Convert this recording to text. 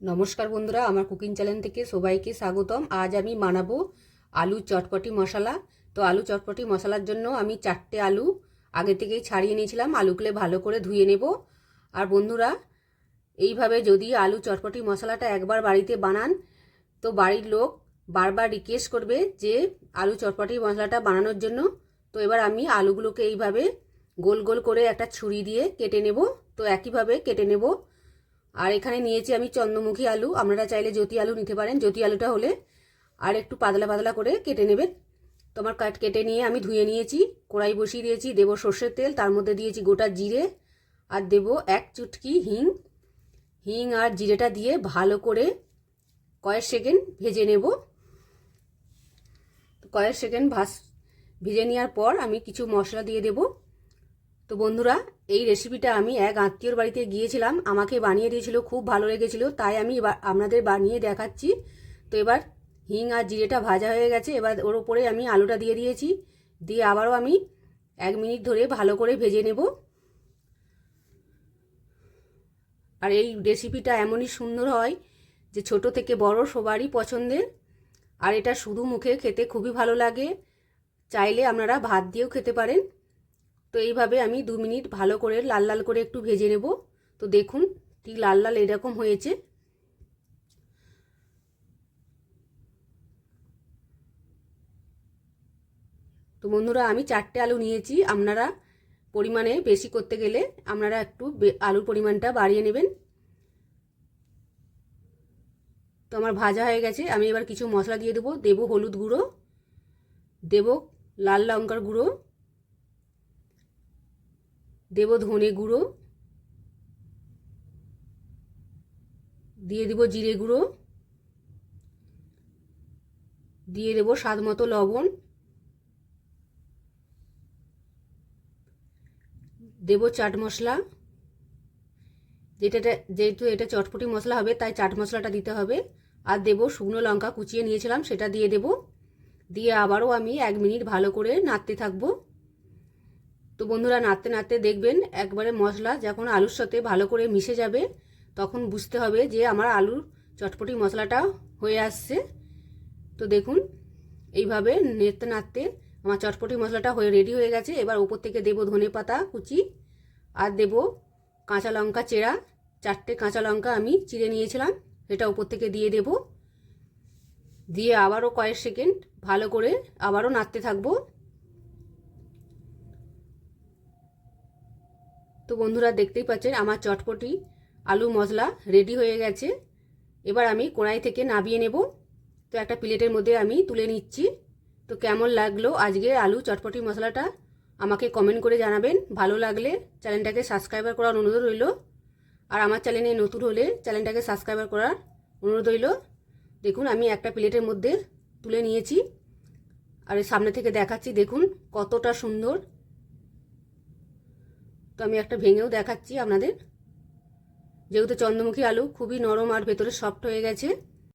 নমস্কার বন্ধুরা, আমার কুকিং চ্যানেল থেকে সবাইকে স্বাগতম। আজ আমি বানাবো আলু চটপটি মশলা। তো আলু চটপটি মশলার জন্য আমি চারটে আলু আগে থেকেই ছাড়িয়ে নিয়েছিলাম। আলুগুলো ভালো করে ধুয়ে নেব। আর বন্ধুরা, এইভাবে যদি আলু চটপটি মশলাটা একবার বাড়িতে বানান, তো বাড়ির লোক বারবার রিকোয়েস্ট করবে যে আলু চটপটি মশলাটা বানানোর জন্য। তো এবার আমি আলুগুলোকে এইভাবে গোল গোল করে একটা ছুরি দিয়ে কেটে নেব। তো একইভাবে কেটে নেব। আর এখানে নিয়েছি আমি চন্দ্রমুখী আলু। আপনারা চাইলে জ্যোতি আলু নিতে পারেন। জ্যোতি আলুটা হলে আর একটু পাতলা পাতলা করে কেটে নেবেন। তোমার কাট কেটে নিয়ে আমি ধুয়ে নিয়েছি, কড়াই বসিয়ে দিয়েছি, দেবো সর্ষের তেল, তার মধ্যে দিয়েছি গোটা জিরে আর দেব এক চুটকি হিং। হিং আর জিরেটা দিয়ে ভালো করে কয়েক সেকেন্ড ভেজে নেব। কয়েক সেকেন্ড ভাস ভেজে নেওয়ার পর আমি কিছু মশলা দিয়ে দেবো। তো বন্ধুরা, এই রেসিপিটা আমি এক আত্মীয়র বাড়িতে গিয়েছিলাম। আমাকে বানিয়ে দিয়েছিল, খুব ভালো লেগেছিল, তাই আমি আপনাদের বানিয়ে দেখাচ্ছি। তো এবার হিং আর জিরেটা ভাজা হয়ে গেছে, এবার ওর উপরে আমি আলুটা দিয়ে দিয়েছি। দিয়ে আবারও আমি এক মিনিট ধরে ভালো করে ভেজে নেব। আর এই রেসিপিটা এমনই সুন্দর হয় যে ছোট থেকে বড় সবারই পছন্দের। আর এটা শুধু মুখে খেতে খুবই ভালো লাগে। চাইলে আপনারা ভাত দিয়েও খেতে পারেন। তো এইভাবে আমি দু মিনিট ভালো করে লাল লাল করে একটু ভেজে নেব। তো দেখুন ঠিক লাল লাল এরকম হয়েছে। তো বন্ধুরা, আমি চারটে আলু নিয়েছি। আপনারা পরিমাণে বেশি করতে গেলে আপনারা একটু আলুর পরিমাণটা বাড়িয়ে নেবেন। তো আমার ভাজা হয়ে গেছে। আমি এবার কিছু মশলা দিয়ে দেবো। দেবো হলুদ গুঁড়ো, দেব লাল লঙ্কার গুঁড়ো দেব ধনে গুঁড়ো, দিয়ে দেব জিরে গুঁড়ো, দিয়ে দেব স্বাদ মতো লবণ, দেব চাট মশলা। যেটা যেহেতু এটা চটপটি মশলা হবে, তাই চাট মশলাটা দিতে হবে। আর দেব শুকনো লঙ্কা কুচিয়ে নিয়েছিলাম, সেটা দিয়ে দেব। দিয়ে আবারও আমি এক মিনিট ভালো করে নাড়তে থাকব। তো বন্ধুরা নাড়তে নাড়তে দেখবেন একবারে মশলা যখন আলুর সাথে ভালো করে মিশে যাবে, তখন বুঝতে হবে যে আমার আলুর চটপটি মশলাটা হয়ে আসছে। তো দেখুন, এইভাবে নেড়তে নাড়তে আমার চটপটি মশলাটা হয়ে রেডি হয়ে গেছে। এবার ওপর থেকে দেবো ধনে পাতা কুচি আর দেব কাঁচা লঙ্কা চেরা। চারটে কাঁচা লঙ্কা আমি চিড়ে নিয়েছিলাম, এটা ওপর থেকে দিয়ে দেব। দিয়ে আবারও কয়েক সেকেন্ড ভালো করে আবারও নাড়তে থাকব। তো বন্ধুরা দেখতেই পাচ্ছেন, আমার চটপটি, আলু মশলা রেডি হয়ে গেছে। এবার আমি কড়াই থেকে নাবিয়ে নেব। তো একটা প্লেটের মধ্যে আমি তুলে নিচ্ছি। তো কেমন লাগল আজকে আলু চটপটি মশলাটা? আমাকে কমেন্ট করে জানাবেন। ভালো লাগলে চ্যানেলটাকে সাবস্ক্রাইবার করার অনুরোধ রইল। আর আমার চ্যানেলে নতুন হলে চ্যানেলটাকে সাবস্ক্রাইবার করার অনুরোধ রইল। দেখুন, আমি একটা প্লেটের মধ্যে তুলে নিয়েছি। আর সামনে থেকে দেখাচ্ছি, দেখুন কতটা সুন্দর। তো আমি একটা ভেঙেও দেখাচ্ছি আপনাদের। যেহেতু চন্দ্রমুখী আলু খুবই নরম আর ভেতরে সফট হয়ে গেছে।